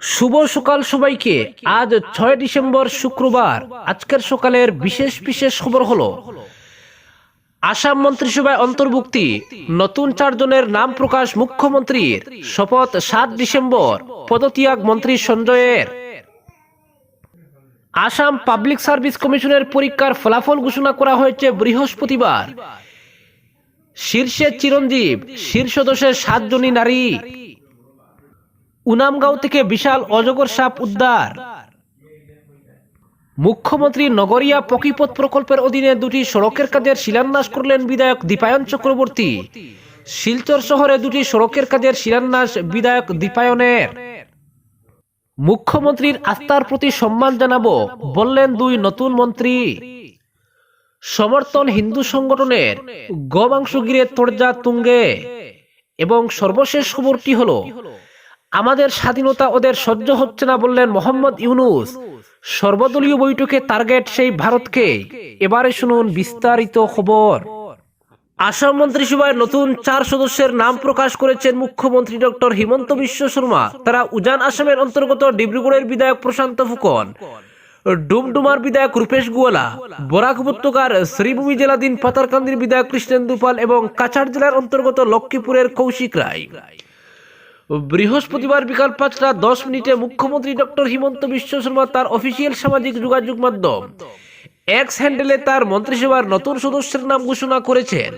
শুভ সকাল সবাইকে। আজ ছয় ডিসেম্বর শুক্রবার। আজকের সকালের বিশেষ বিশেষ খবর হলো, আসাম মন্ত্রিসভায় অন্তর্ভুক্তি। নতুন চারজনের নাম প্রকাশ মুখ্যমন্ত্রীর। শপথ সাত ডিসেম্বর। পদত্যাগ মন্ত্রী সঞ্জয়ের। আসাম পাবলিক সার্ভিস কমিশনের পরীক্ষার ফলাফল ঘোষণা করা হয়েছে বৃহস্পতিবার। শীর্ষে চিরঞ্জীব শীর্ষ দশের সাতজনই নারী। উনামগাঁও থেকে বিশাল অজগর সাপ উদ্ধার। মুখ্যমন্ত্রী নগরিয়া পকিপথ প্রকল্পের অধীনে দুটি সড়কের কাজের শিলান্যাস করলেন বিধায়ক দীপায়ন চক্রবর্তী। শিলচর শহরে দুটি সড়কের কাজের শিলান্যাস বিধায়ক দীপায়নের। মুখ্যমন্ত্রীর আস্থার প্রতি সম্মান জানাব, বললেন দুই নতুন মন্ত্রী। সমর্থন হিন্দু সংগঠনের গোমাংস গিরে তরজা তুঙ্গে। এবং সর্বশেষ খবরটি হলো আমাদের স্বাধীনতা ওদের সহ্য হচ্ছে না বললেন মোহাম্মদ ইউনুস। সর্বদলীয় বৈঠকে টার্গেট সেই ভারতকে। এবারে শুনুন বিস্তারিত খবর। আসাম মন্ত্রিসভায় নতুন চার সদস্যের নাম প্রকাশ করেছেন মুখ্যমন্ত্রী ডক্টর হিমন্ত বিশ্ব শর্মা। তারা উজান আসামের অন্তর্গত ডিব্রুগড়ের বিধায়ক প্রশান্ত ফুকন, ডুমডুমার বিধায়ক রূপেশ গুয়ালা, বরাক উপত্যকার শ্রীভূমি জেলাধীন পাতারকান্দির বিধায়ক কৃষ্ণেন্দু পাল এবং কাছাড় জেলার অন্তর্গত লক্ষ্মীপুরের কৌশিক রায়। বৃহস্পতিবার বিকাল পাঁচটা দশ মিনিটে মুখ্যমন্ত্রী ডক্টর হিমন্ত বিশ্ব শর্মা তার অফিসিয়াল সামাজিক যোগাযোগ মাধ্যম এক্স হ্যান্ডেলে তার মন্ত্রিসভার নতুন সদস্যের নাম ঘোষণা করেছেন।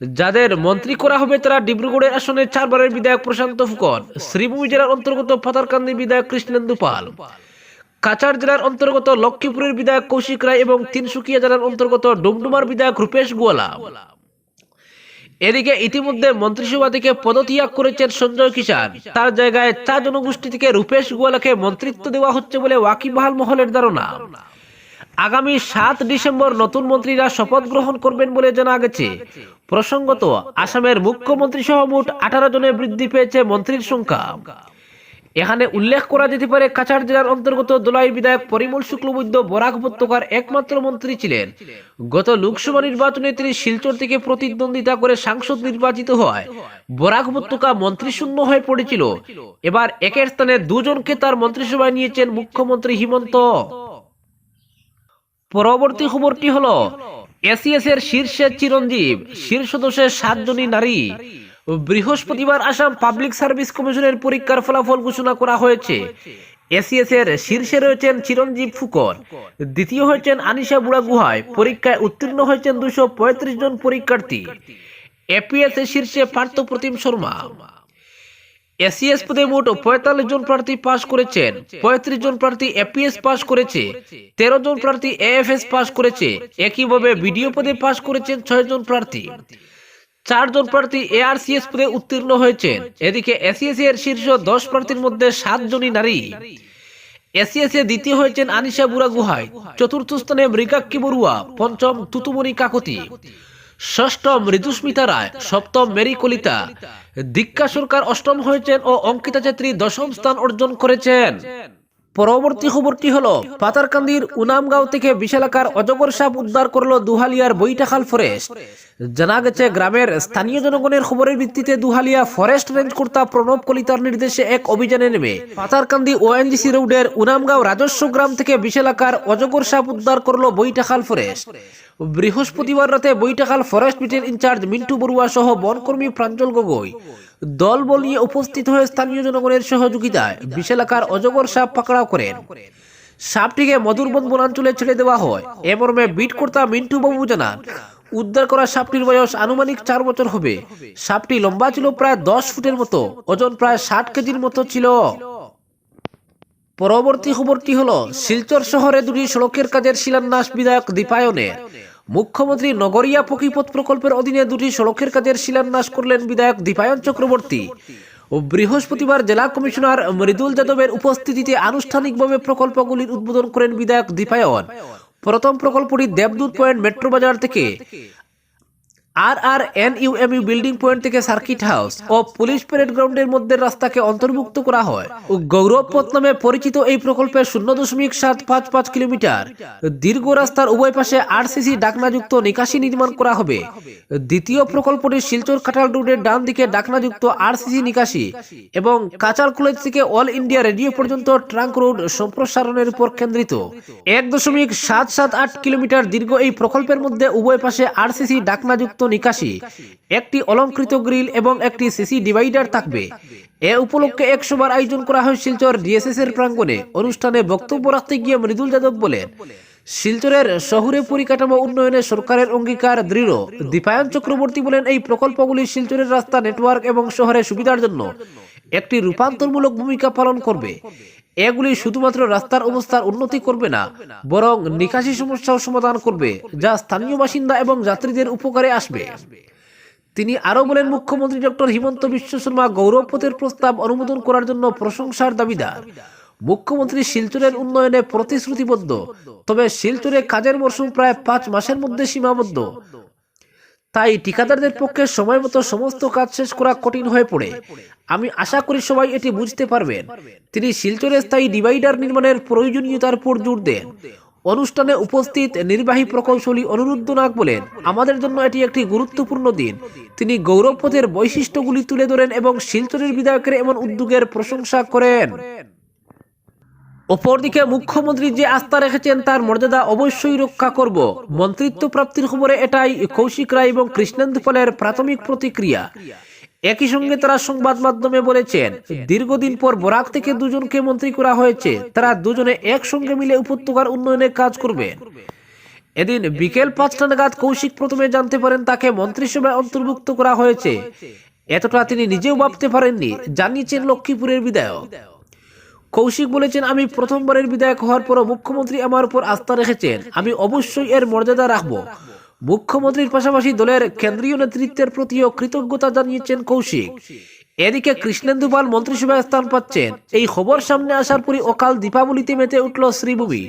যাদের মন্ত্রী করা হবে তারা ডিব্রুগড়ের আসনে চারবারের বিধায়ক প্রশান্ত ফুকন, শ্রীভূমি জেলার অন্তর্গত পাতারকান্দি বিধায়ক কৃষ্ণেন্দু পাল, কাছাড় জেলার অন্তর্গত লক্ষ্মীপুরের বিধায়ক কৌশিক রায় এবং তিনসুকিয়া জেলার অন্তর্গত ডুমডুমার বিধায়ক রূপেশ গোয়ালা। এদিকে ইতিমধ্যে মন্ত্রিসভা থেকে পদত্যাগ করেছেন সঞ্জয় কিষান তার জায়গায় চা জনগোষ্ঠী থেকে রূপেশ গোয়ালাকে মন্ত্রিত্ব দেওয়া হচ্ছে বলে ওয়াকিবহাল মহলের ধারণা। আগামী সাত ডিসেম্বর নতুন মন্ত্রীরা শপথ গ্রহণ করবেন বলে জানা গেছে। প্রসঙ্গত, আসামের মুখ্যমন্ত্রী সহ মোট আঠারো জনে বৃদ্ধি পেয়েছে মন্ত্রীর সংখ্যা। এখানে উল্লেখ করা যেতে পারে কাছাড় জেলার অন্তর্গত দোলাই বিধায়ক পরিমল শুক্লবৈদ্য বরাক উপত্যকার একমাত্র মন্ত্রী ছিলেন। গত লোকসভা নির্বাচনে তিনি শিলচর থেকে প্রতিদ্বন্দ্বিতা করে সাংসদ নির্বাচিত হয় বরাক উপত্যকা মন্ত্রীশূন্য হয়ে পড়েছিল। এবার একের স্থানে দুজনকে তার মন্ত্রিসভায় নিয়েছেন মুখ্যমন্ত্রী হিমন্ত। পরবর্তী খবরটি হলো এসিএস এর শীর্ষে চিরঞ্জীব শীর্ষ দশের সাতজনই নারী। বৃহস্পতিবার আসাম পাবলিক সার্ভিস কমিশনের পরীক্ষার ফলাফল ঘোষণা করা হয়েছে। এসিএস এর শীর্ষে রয়েছেন চিরঞ্জীব ফুকন। দ্বিতীয় হয়েছেন আনিশা বুড়া গুহায়। পরীক্ষায় উত্তীর্ণ হয়েছেন দুশো পঁয়ত্রিশ জন পরীক্ষার্থী। এপিএস এর শীর্ষে পার্থ প্রতিম শর্মা। এসিএস পদে মোট পঁয়তাল্লিশ জন প্রার্থী পাশ করেছেন। পঁয়ত্রিশ জন প্রার্থী এপিএস পাশ করেছে। তেরো জন প্রার্থী এএফএস পাশ করেছে। একইভাবে বিডিও পদে পাশ করেছেন ছয় জন প্রার্থী। চারজন প্রার্থী এআরসিএস পদে উত্তীর্ণ হয়েছেন এদিকে এসিএস এর শীর্ষ দশ প্রার্থীর মধ্যে সাত জনই নারী এসিএস এ দ্বিতীয় হয়েছেন আনিশা বুড়া গুহায় চতুর্থ স্থানে মৃগাক্ষী বড়ুয়া পঞ্চম তুতুমণি কাকতি। ষষ্ঠম ঋতুস্মিতা রায়। সপ্তম মেরি কলিতা। দীক্ষা সরকার অষ্টম হয়েছেন ও অঙ্কিতা ছেত্রী দশম স্থান অর্জন করেছেন। পরবর্তী খবরটি হলো, পাতারকান্দির উনামগাঁও থেকে বিশালাকার অজগর সাপ উদ্ধার করল দুহালিয়ার বৈটাখাল ফরেস্ট জানা গেছে, গ্রামের স্থানীয় জনগণের খবরের ভিত্তিতে দুহালিয়া ফরেস্ট রেঞ্জ কর্তা প্রণব কলিতার নির্দেশে এক অভিযানে নেমে পাতারকান্দি ওএনজিসি রোডের উনামগাঁও রাজস্ব গ্রাম থেকে বিশালাকার অজগর সাপ উদ্ধার করল বৈটাখাল ফরেস্ট বৃহস্পতিবার রাতে বৈটাখাল ফরেস্ট বিটের ইনচার্জ মিন্টু বড়ুয়া সহ বনকর্মী প্রাঞ্জল গগৈ দলবল নিয়ে উপস্থিত হয়ে স্থানীয় জনগণের সহযোগিতায় বিশালাকার অজগর সাপ পাকড়াও করেন। সাপটিকে মধুরবন বনাঞ্চলে ছেড়ে দেওয়া হয়। এ মর্মে বিট কর্তা মিন্টু বাবু জানান, উদ্ধার করা সাপটির বয়স আনুমানিক চার বছর হবে। সাপটি লম্বা ছিল প্রায় দশ ফুটের মতো, ওজন প্রায় ষাট কেজির মতো ছিল। পরবর্তী খবরটি হলো, শিলচর শহরে দুটি সড়কের কাজের শিলান্যাস বিধায়ক দীপায়নের। মুখ্যমন্ত্রী নগরিয়া পকিপথ প্রকল্পের অধীনে দুটি সড়কের কাজের শিলান্যাস করলেন বিধায়ক দীপায়ন চক্রবর্তী বৃহস্পতিবার জেলা কমিশনার মৃদুল যাদবের উপস্থিতিতে আনুষ্ঠানিকভাবে প্রকল্পগুলির উদ্বোধন করেন বিধায়ক দীপায়ন। প্রথম প্রকল্পটি দেবদূত পয়েন্ট মেট্রো বাজার থেকে আর R N UMU building point থেকে সার্কিট হাউস ও পুলিশ প্যারেড গ্রাউন্ডের মধ্যে রাস্তাকে অন্তর্ভুক্ত করা হয়। গৌরব পথ নামে পরিচিত এই প্রকল্পে শূন্য দশমিক সাত পাঁচ পাঁচ কিলোমিটার। দীর্ঘ রাস্তার উভয় পাশে আরসিসি ডাকনাযুক্ত নিকাশি নির্মাণ করা হবে। দ্বিতীয় প্রকল্পটি শিলচর কাটাল রোডের ডান দিকে ডাকনাযুক্ত আরসিসি নিকাশি এবং কাচাল কলেজ থেকে অল ইন্ডিয়া রেডিও পর্যন্ত ট্রাঙ্ক রোড সম্প্রসারণের উপর কেন্দ্রিত। এক দশমিক সাত সাত আট কিলোমিটার দীর্ঘ এই প্রকল্পের মধ্যে উভয় পাশে আরসিসি ডাকনাযুক্ত নিকাশি, একটি অলঙ্কৃত গ্রিল এবং একটি সিসি ডিভাইডার থাকবে। এ উপলক্ষে এক সভার আয়োজন করা হয় শিলচর ডিএসএস এর প্রাঙ্গণে। অনুষ্ঠানে বক্তব্য রাখতে গিয়ে মৃদুল যাদব বলেন, শিলচরের শহুরে পরিকাঠামো উন্নয়নে সরকারের অঙ্গীকার দৃঢ়। দীপায়ন চক্রবর্তী বলেন, এই প্রকল্পগুলি শিলচরের রাস্তা, নেটওয়ার্ক এবং শহরের সুবিধার জন্য একটি রূপান্তরমূলক ভূমিকা পালন করবে। এগুলি শুধুমাত্র রাস্তার অবস্থার উন্নতি করবে না, বরং নিকাশি সমস্যাও সমাধান করবে, যা স্থানীয় বাসিন্দা এবং যাত্রীদের উপকারে আসবে। তিনি আরও বলেন, মুখ্যমন্ত্রী ডক্টর হিমন্ত বিশ্ব শর্মা গৌরবপথের প্রস্তাব অনুমোদন করার জন্য প্রশংসার দাবিদার। মুখ্যমন্ত্রী শিলচরের উন্নয়নে প্রতিশ্রুতিবদ্ধ, তবে শিলচরে কাজের মরশুম প্রায় পাঁচ মাসের মধ্যে সীমাবদ্ধ। তাই ঠিকাদারদের পক্ষে সময় মতো সমস্ত কাজ শেষ করা কঠিন হয়ে পড়ে। আমি আশা করি সবাই এটি বুঝতে পারবেন। তিনি শিলচরে স্থায়ী ডিভাইডার নির্মাণের প্রয়োজনীয়তার উপর জোর দেন। অনুষ্ঠানে উপস্থিত নির্বাহী প্রকৌশলী অনুরুদ্ধ নাগ বলেন, আমাদের জন্য এটি একটি গুরুত্বপূর্ণ দিন। তিনি গৌরবপথের বৈশিষ্ট্যগুলি তুলে ধরেন এবং শিলচরের বিধায়কের এমন উদ্যোগের প্রশংসা করেন। অপরদিকে মুখ্যমন্ত্রী যে আস্থা রেখেছেন তার মর্যাদা অবশ্যই রক্ষা করব। মন্ত্রিত্ব প্রাপ্তির খবরে এটাই, কৌশিক রায় এবং কৃষ্ণেন্দু পালের প্রাথমিক প্রতিক্রিয়া। একই সঙ্গে তারা সংবাদ মাধ্যমে বলেছেন, দীর্ঘদিন পর বরাক থেকে দুজনকে মন্ত্রী করা হয়েছে, তারা দুজনে একসঙ্গে মিলে উপত্যকার উন্নয়নে কাজ করবেন এদিন বিকেল পাঁচটা নাগাদ কৌশিক প্রথমে জানতে পারেন তাকে মন্ত্রিসভায় অন্তর্ভুক্ত করা হয়েছে। এতটা তিনি নিজেও ভাবতে পারেননি, জানিয়েছেন লক্ষ্মীপুরের বিধায়ক। কৌশিক বলেছেন, আমি প্রথমবারের বিধায়ক হওয়ার পরও মুখ্যমন্ত্রী আমার উপর আস্থা রেখেছেন। আমি অবশ্যই এর মর্যাদা রাখব। মুখ্যমন্ত্রীর পাশাপাশি দলের কেন্দ্রীয় নেতৃত্বের প্রতিও কৃতজ্ঞতা জানিয়েছেন কৌশিক। এদিকে কৃষ্ণেন্দু পাল মন্ত্রিসভায় স্থান পাচ্ছেন। এই খবর সামনে আসার পরই অকাল দীপাবলিতে মেতে উঠল শ্রীভূমি।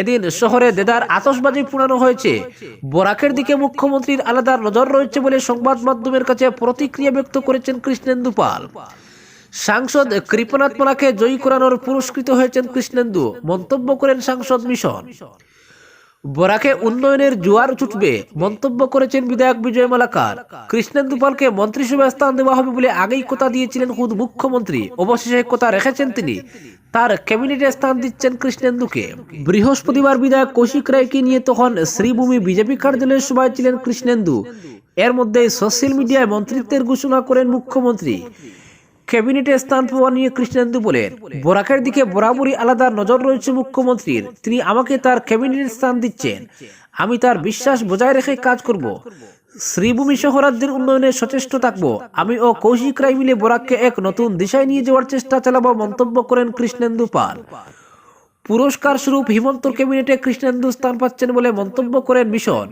এদিন শহরে দেদার আতসবাজি পুরানো হয়েছে। বরাকের দিকে মুখ্যমন্ত্রীর আলাদা নজর রয়েছে বলে সংবাদ মাধ্যমের কাছে প্রতিক্রিয়া ব্যক্ত করেছেন কৃষ্ণেন্দু পাল। সাংসদ কৃপনাথ মালাকে জয়ী করানোর পুরস্কৃত হয়েছেন কৃষ্ণেন্দু। মন্তব্য করেন সাংসদ মিশন। বরাকে উন্নয়নের জোয়ার ছুটবে, মন্তব্য করেছেন বিধায়ক বিজয় মালাকার। কৃষ্ণেন্দু পালকে মন্ত্রিসভায় স্থান দেওয়া হবে বলে আগেই কথা দিয়েছিলেন খুদ মুখ্যমন্ত্রী। অবশেষে কথা রেখেছেন তিনি। তার ক্যাবিনেটে স্থান দিচ্ছেন কৃষ্ণেন্দুকে। বৃহস্পতিবার বিধায়ক কৌশিক রায়কে নিয়ে তখন শ্রীভূমি বিজেপি কার্যালয়ের সভায় ছিলেন কৃষ্ণেন্দু। এর মধ্যে সোশ্যাল মিডিয়ায় মন্ত্রিত্বের ঘোষণা করেন মুখ্যমন্ত্রী। ক্যাবিনেটে স্থান পাওয়া নিয়ে কৃষ্ণেন্দু বলেন, বরাকের দিকে বরাবরই আলাদা নজর রয়েছে মুখ্যমন্ত্রীর। তিনি আমাকে তার ক্যাবিনেটে স্থান দিচ্ছেন। আমি তার বিশ্বাস বজায় রেখে কাজ করব। শ্রীভূমি সহরাজ্যের উন্নয়নে সচেষ্ট থাকব। আমি ও কৌশিক রায় মিলে বরাককে এক নতুন দিশায় নিয়ে যাওয়ার চেষ্টা চালাবো মন্তব্য করেন কৃষ্ণেন্দু পাল। পুরস্কার স্বরূপ হিমন্তর ক্যাবিনেটে কৃষ্ণেন্দু স্থান পাচ্ছেন বলে মন্তব্য করেন মিশন।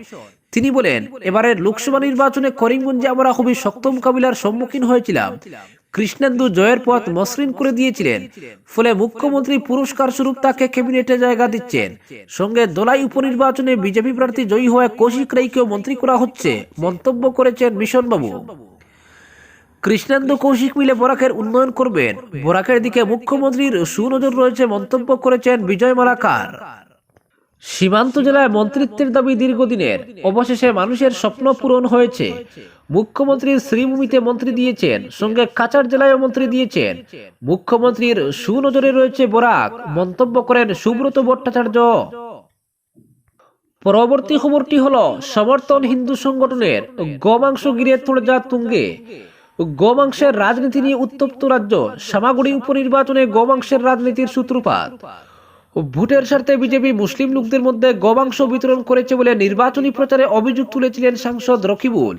তিনি বলেন, এবারের লোকসভা নির্বাচনে করিমগঞ্জে আমরা খুবই শক্ত মোকাবিলার সম্মুখীন হয়েছিলাম। কৃষ্ণেন্দু জয়ের পথ মসৃণ করে দিয়েছিলেন। ফলে মুখ্যমন্ত্রী পুরস্কার স্বরূপ তাকে ক্যাবিনেটে জায়গা দিচ্ছেন। সঙ্গে দোলাই উপনির্বাচনে বিজেপি প্রার্থী জয়ী হওয়া কৌশিক রায়কেও মন্ত্রী করা হচ্ছে মন্তব্য করেছেন মিশন বাবু কৃষ্ণেন্দু কৌশিক মিলে বরাকের উন্নয়ন করবেন। বরাকের দিকে মুখ্যমন্ত্রীর সুনজর রয়েছে মন্তব্য করেছেন বিজয় মালাকার সীমান্ত জেলায় মন্ত্রিত্বের দাবি দীর্ঘদিনের। অবশেষে মানুষের স্বপ্ন পূরণ হয়েছে। মুখ্যমন্ত্রী শ্রীভূমিতে মন্ত্রী দিয়েছেন, সঙ্গে কাচার জেলায় মন্ত্রী দিয়েছেন। মুখ্যমন্ত্রীর সুনজরে রয়েছে বরাক, মন্তব্য করেন সুব্রত ভট্টাচার্য। পরবর্তী খবরটি হলো, সমর্থন হিন্দু সংগঠনের গোমাংস গিরে যা তুঙ্গে। গোমাংসের রাজনীতি নিয়ে উত্তপ্ত রাজ্য। সামাগুড়ি উপনির্বাচনে গোমাংসের রাজনীতির সূত্রপাত। ভোটের স্বার্থে বিজেপি মুসলিম লোকদের মধ্যে গোমাংস বিতরণ করেছে বলে নির্বাচনী প্রচারে অভিযোগ তুলেছিলেন সাংসদ রকিবুল।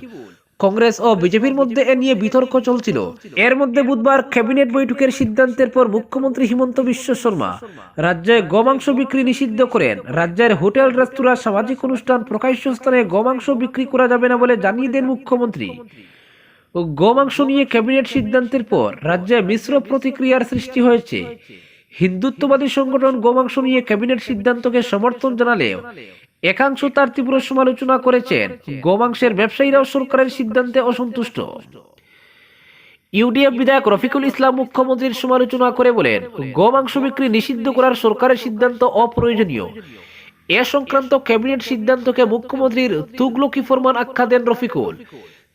কংগ্রেস ও বিজেপির মধ্যে এ নিয়ে বিতর্ক চলছিল। এর মধ্যে বুধবার ক্যাবিনেট বৈঠকের সিদ্ধান্তের পর মুখ্যমন্ত্রী হিমন্ত বিশ্ব শর্মা রাজ্যে গোমাংস বিক্রি নিষিদ্ধ করেন। রাজ্যের হোটেল, রেস্তোরাঁ, সামাজিক অনুষ্ঠান, প্রকাশ্য স্থানে গোমাংস বিক্রি করা যাবে না বলে জানিয়ে দেন মুখ্যমন্ত্রী। ও গোমাংস নিয়ে ক্যাবিনেট সিদ্ধান্তের পর রাজ্যে মিশ্র প্রতিক্রিয়ার সৃষ্টি হয়েছে। হিন্দুত্ববাদী সংগঠন গোমাংস নিয়ে ক্যাবিনেট সিদ্ধান্তকে সমর্থন জানালেও একাংশ তার তীব্র সমালোচনা করেছেন গোমাংসের ব্যবসায়ীরাও সরকারের সিদ্ধান্তে অসন্তুষ্ট। ইউডিএফ বিধায়ক রফিকুল ইসলাম মুখ্যমন্ত্রীর সমালোচনা করে বলেন, গোমাংস বিক্রি নিষিদ্ধ করার সরকারের সিদ্ধান্ত অপ্রয়োজনীয়। এ সংক্রান্ত ক্যাবিনেট সিদ্ধান্তকে মুখ্যমন্ত্রীর তুগলকি ফরমান আখ্যা দেন রফিকুল।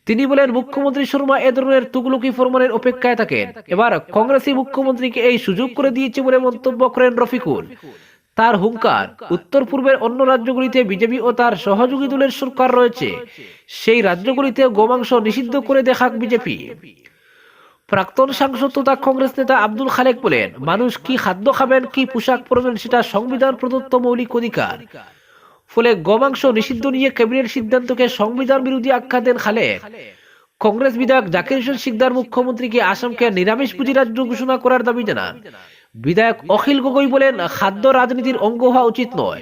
তিনি বলেন, মুখ্যমন্ত্রী শর্মা এ ধরনের তুগলকি ফরমানের অপেক্ষায় থাকেন। এবার কংগ্রেসই মুখ্যমন্ত্রীকে এই সুযোগ করে দিয়েছে বলে মন্তব্য করেন রফিকুল। তার হুঙ্কার উত্তর পূর্বের অন্য রাজ্যগুলিতে বিজেপি ও তার সহযোগী দলের সরকার রয়েছে। সেই রাজ্যগুলিতে গোমাংস নিষিদ্ধ করে দেখাক বিজেপি। প্রাক্তন সাংসদ তথা কংগ্রেস নেতা আব্দুল খালেক বলেন, মানুষ কি খাদ্য খাবেন, কি পোশাক পরবেন, সেটা সংবিধান প্রদত্ত মৌলিক অধিকার। ফলে গোমাংস নিষিদ্ধ নিয়ে ক্যাবিনেট সিদ্ধান্তকে সংবিধান বিরোধী আখ্যা দেন খালেক কংগ্রেস বিধায়ক জাকির হোসেন সিকদার মুখ্যমন্ত্রীকে আসামকে নিরামিষ পুঁজি রাজ্য ঘোষণা করার দাবি জানান। বিধায়ক অখিল গগৈ বলেন, খাদ্য রাজনীতির অঙ্গ হওয়া উচিত নয়।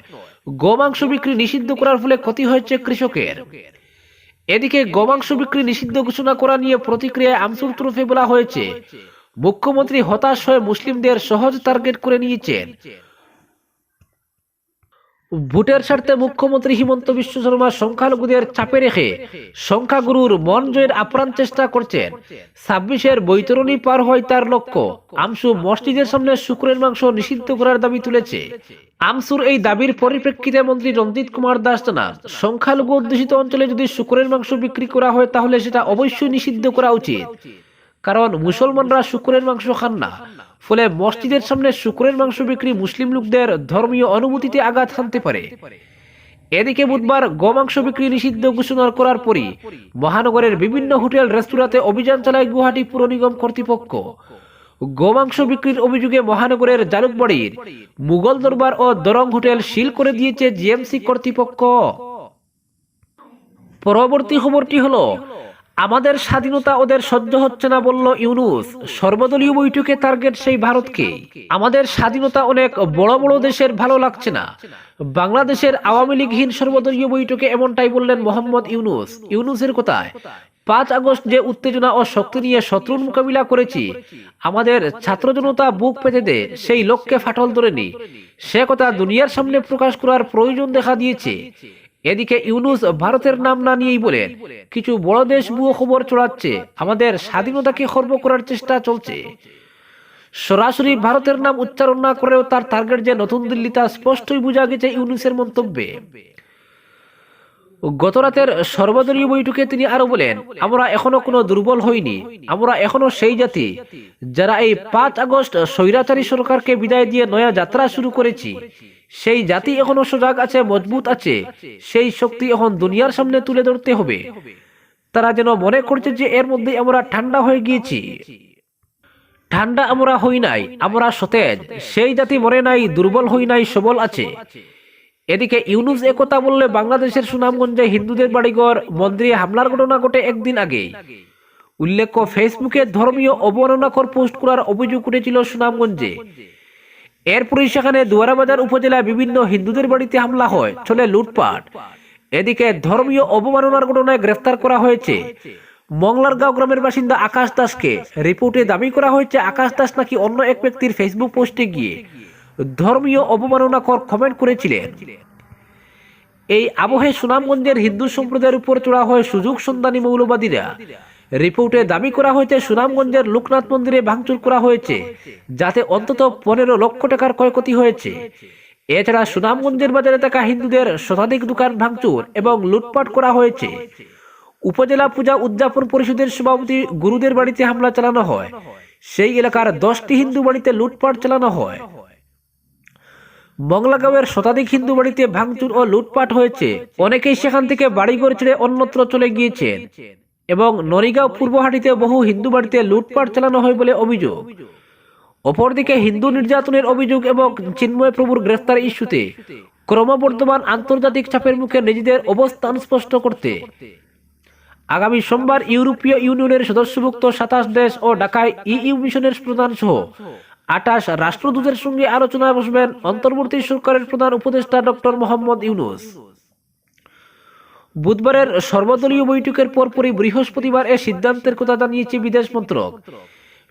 গোমাংস বিক্রি নিষিদ্ধ করার ফলে ক্ষতি হয়েছে কৃষকের। এদিকে গোমাংস বিক্রি নিষিদ্ধ ঘোষণা করা নিয়ে প্রতিক্রিয়ায় আমসুর তরফে বলা হয়েছে, মুখ্যমন্ত্রী হতাশ হয়ে মুসলিমদের সহজ টার্গেট করে নিয়েছেন। ভোটের স্বার্থে মুখ্যমন্ত্রী হিমন্ত বিশ্ব শর্মা সংখ্যালঘুদের চাপে রেখে সংখ্যাগুরুর মন জয়ের আপ্রাণ চেষ্টা করছেন। ছাব্বিশের বৈতরণী পার হয় তার লক্ষ্য। আমসু মসজিদের সামনে শুক্রের মাংস নিষিদ্ধ করার দাবি তুলেছে। আমসুর এই দাবির পরিপ্রেক্ষিতে মন্ত্রী রঞ্জিত কুমার দাস জানান, সংখ্যালঘু অধ্যুষিত অঞ্চলে যদি শুক্রের মাংস বিক্রি করা হয় তাহলে সেটা অবশ্যই নিষিদ্ধ করা উচিত। কারণ মুসলমানরা শুক্রের মাংস খান না। ফলে মসজিদের সামনে শুক্রের মাংস বিক্রি মুসলিম লোকদের ধর্মীয় অনুভূতিতে আঘাত হানতে পারে। এদিকে বুধবার গোমাংস বিক্রি নিষিদ্ধ ঘোষণা করার পরই মহানগরের বিভিন্ন হোটেল, রেস্তোরাঁতে অভিযান চালায় গুয়াহাটি পুর নিগম কর্তৃপক্ষ। গোমাংস বিক্রির অভিযোগে মহানগরের জালুকবাড়ির মুঘল দরবার ও দরং হোটেল সিল করে দিয়েছে জিএমসি কর্তৃপক্ষ। পরবর্তী খবরটি হলো আমাদের স্বাধীনতা ওদের সহ্য হচ্ছে না বলল ইউনুস। সর্বদলীয় বৈঠকে টার্গেট সেই ভারতকে। আমাদের স্বাধীনতা অনেক বড় বড় দেশের ভালো লাগছে না। বাংলাদেশের আওয়ামী লীগহীন সর্বদলীয় বৈঠকে এমনটাই বললেন মোহাম্মদ ইউনুস। ইউনুসের কথায়, পাঁচ আগস্ট যে উত্তেজনা ও শক্তি নিয়ে শত্রুর মোকাবিলা করেছি, আমাদের ছাত্র জনতা বুক পেতে দে, সেই লক্ষ্যে ফাটল ধরেনি। সে কথা দুনিয়ার সামনে প্রকাশ করার প্রয়োজন দেখা দিয়েছে। এদিকে ইউনুস ভারতের নাম না নিয়েই বলেন কিছু বড় দেশ ভুয়ো খবর ছড়াচ্ছে আমাদের স্বাধীনতাকে খর্ব করার চেষ্টা চলছে। সরাসরি ভারতের নাম উচ্চারণ না করেও তার টার্গেট যে নতুন দিল্লি তা স্পষ্টই বোঝা গেছে ইউনুসের মন্তব্যে। গত রাতের সর্বদলীয় বৈঠকে তিনি আরও বলেন, আমরা এখনও কোনো দুর্বল হইনি, আমরা এখনও সেই জাতি, যারা এই পাঁচ আগস্ট স্বৈরাচারী সরকারকে বিদায় দিয়ে নয়া যাত্রা শুরু করেছি। সেই জাতি এখনও সজাগ আছে, মজবুত আছে। সেই শক্তি এখন দুনিয়ার সামনে তুলে ধরতে হবে। তারা যেন মনে করছে যে এর মধ্যে আমরা ঠান্ডা হয়ে গিয়েছি। ঠান্ডা আমরা হই নাই, আমরা সতেজ। সেই জাতি মরে নাই, দুর্বল হই নাই, সবল আছে। এদিকে ইউনুস একথা বললে বাংলাদেশের সুনামগঞ্জে হিন্দুদের বাড়িঘর, মন্দিরে হামলার ঘটনা ঘটে একদিন আগে। উল্লেখ্য, ফেসবুকে ধর্মীয় অবমাননাকর পোস্ট করার অভিযোগ উঠেছিল সুনামগঞ্জে। এরপরই সেখানে দুয়ারাবাজার উপজেলায় বিভিন্ন হিন্দুদের বাড়িতে হামলা হয়, চলে লুটপাট। এদিকে ধর্মীয় অবমাননার ঘটনায় গ্রেফতার করা হয়েছে। মংলারগাঁও গ্রামের বাসিন্দা আকাশ দাসকে রিপোর্টে দাবি করা হয়েছে, আকাশ দাস নাকি অন্য এক ব্যক্তির ফেসবুক পোস্টে গিয়ে ধর্মীয় অবমাননাকর কমেন্ট করেছিলেন। এই আবহে সুনামগঞ্জের হিন্দু সম্প্রদায়ের উপর চড়া হয় সুযোগ সন্ধানী মৌলবাদীরা। রিপোর্টে দাবি করা হয়েছে, সুনামগঞ্জের লোকনাথ মন্দিরে ভাঙচুর করা হয়েছে, যাতে অন্তত পনেরো লক্ষ টাকার ক্ষয়ক্ষতি হয়েছে। এছাড়া সুনামগঞ্জের বাজারে থাকা হিন্দুদের শতাধিক দোকান ভাঙচুর এবং লুটপাট করা হয়েছে। উপজেলা পূজা উদযাপন পরিষদের সভাপতি গুরুদের বাড়িতে হামলা চালানো হয়। সেই এলাকার দশটি হিন্দু বাড়িতে লুটপাট চালানো হয়। মংলাগাঁওয়ের শতাধিক হিন্দু বাড়িতে ভাঙচুর ও লুটপাট হয়েছে। অনেকেই সেখান থেকে বাড়িঘর ছেড়ে অন্যত্র চলে গিয়েছেন। এবং নরিগাঁও পূর্বহাটিতে বহু হিন্দু বাড়িতে লুটপাট চালানো হয় বলে অভিযোগ। অপরদিকে হিন্দু নির্যাতনের অভিযোগ এবং চিন্ময় প্রভুর গ্রেফতার ইস্যুতে ক্রমবর্ধমান আন্তর্জাতিক চাপের মুখে নিজেদের অবস্থান স্পষ্ট করতে। আগামী সোমবার ইউরোপীয় ইউনিয়নের সদস্যভুক্ত সাতাশ দেশ ও ঢাকায় ইইউ মিশনের প্রধান সহ আটাশ রাষ্ট্রদূতের সঙ্গে আলোচনায় বসবেন অন্তর্বর্তী সরকারের প্রধান উপদেষ্টা ডক্টর মোহাম্মদ ইউনুস। বুধবারের সর্বদলীয় বৈঠকের পরপরই বৃহস্পতিবার এ সিদ্ধান্তের কথা জানিয়েছে বিদেশ মন্ত্রক।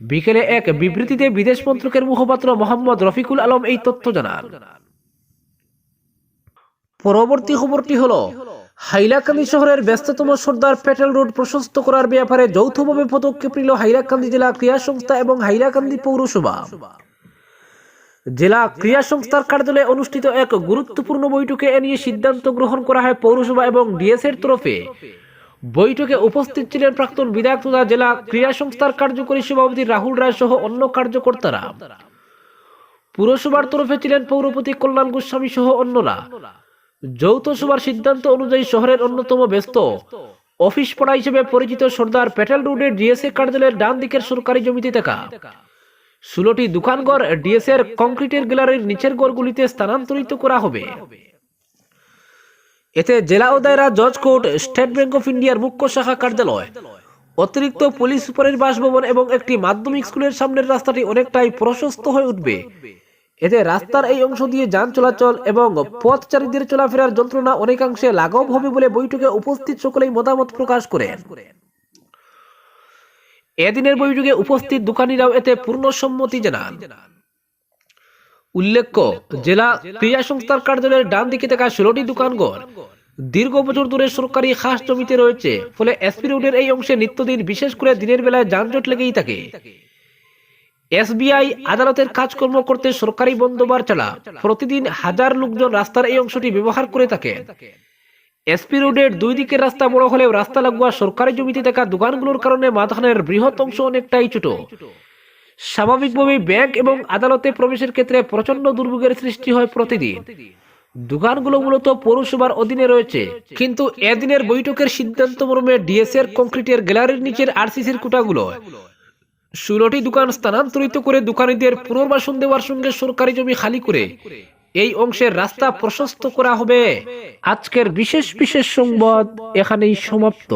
বিকেলে এক বিবৃতিতে বিদেশ মন্ত্রকের মুখপাত্র মোহাম্মদ রফিকুল আলম এই তথ্য জানান। পরবর্তী খবরটি হলো, হাইলাকান্দি শহরের ব্যস্ততম সর্দার প্যাটেল রোড প্রশস্ত করার ব্যাপারে যৌথভাবে পদক্ষেপ নিল হাইলাকান্দি জেলা ক্রীড়া সংস্থা এবং হাইলাকান্দি পৌরসভা। জেলা ক্রীড়া সংস্থার কার্যালয়ে অনুষ্ঠিত এক গুরুত্বপূর্ণ বৈঠকে এ নিয়ে সিদ্ধান্ত গ্রহণ করা হয় পৌরসভা এবং ডিএস এর তরফে। বৈঠকে উপস্থিত ছিলেন প্রাক্তন বিধায়ক তথা জেলা ক্রীড়া সংস্থার কার্যকরী সভাপতি রাহুল রায় সহ অন্য কার্যকর্তারা। পুরসভার তরফে ছিলেন পৌরপতি কল্যাণ গোস্বামী সহ অন্যরা। যৌথ সভার সিদ্ধান্ত অনুযায়ী শহরের অন্যতম ব্যস্ত অফিস পাড়া হিসেবে পরিচিত সর্দার প্যাটেল রোডের ডিএসএ কার্যালয়ের ডান দিকের সরকারি জমিতে থাকা। ষোলোটি দোকানঘর ডিএসএ এর কংক্রিটের গ্যালারির নিচের ঘরগুলিতে স্থানান্তরিত করা হবে। এতে জেলা ও দায়রা জজ কোর্ট, স্টেট ব্যাংক অফ ইন্ডিয়ার মুখ্য শাখা কার্যালয়, অতিরিক্ত পুলিশ সুপারের বাসভবন এবং একটি মাধ্যমিক স্কুলের সামনের রাস্তাটি অনেকটাই প্রশস্ত হয়ে উঠবে। এতে রাস্তার এই অংশ দিয়ে যান চলাচল এবং পথচারীদের চলাফেরার যন্ত্রণা অনেকাংশে লাঘব হবে বলে বৈঠকে উপস্থিত সকলেই মতামত প্রকাশ করেন। এদিনের বৈঠকে উপস্থিত দোকানিরাও এতে পূর্ণ সম্মতি জানান। উল্লেখ্য, জেলা ক্রীড়া সংস্থার কার্যালয়ের ডান দিকে থাকা ষোলোটি দোকানঘর দীর্ঘ বছর ধরে সরকারি খাস জমিতে রয়েছে, ফলে এসপি রোডের এই অংশে নিত্যদিন, বিশেষ করে দিনের বেলায় যানজট লেগেই থাকে। এসবিআই আদালতের কাজকর্ম করতে সরকারি বন্দোবস্ত চালা প্রতিদিন হাজার লোকজন রাস্তার এই অংশটি ব্যবহার করে থাকে এসপি রোডের দুই দিকের রাস্তা বড় হলেও রাস্তা লাগোয়া সরকারি জমিতে থাকা দোকানগুলোর কারণে মাঝখানের বৃহৎ অংশ অনেকটাই ছোট। স্বাভাবিকভাবে ব্যাংক এবং আদালতে প্রবেশের ক্ষেত্রে প্রচণ্ড দুর্ভোগের সৃষ্টি হয় প্রতিদিন। দোকানগুলো মূলত পৌরসভার অধীনে রয়েছে। কিন্তু এদিনের বৈঠকের সিদ্ধান্ত মর্মে ডিএস এর কংক্রিটের গ্যালারির নিচের আরসিসির কুটাগুলো। ষোলোটি দোকান স্থানান্তরিত করে দোকানিদের পুনর্বাসন দেওয়ার সঙ্গে সরকারি জমি খালি করে এই অংশের রাস্তা প্রশস্ত করা হবে। আজকের বিশেষ বিশেষ সংবাদ এখানেই সমাপ্ত।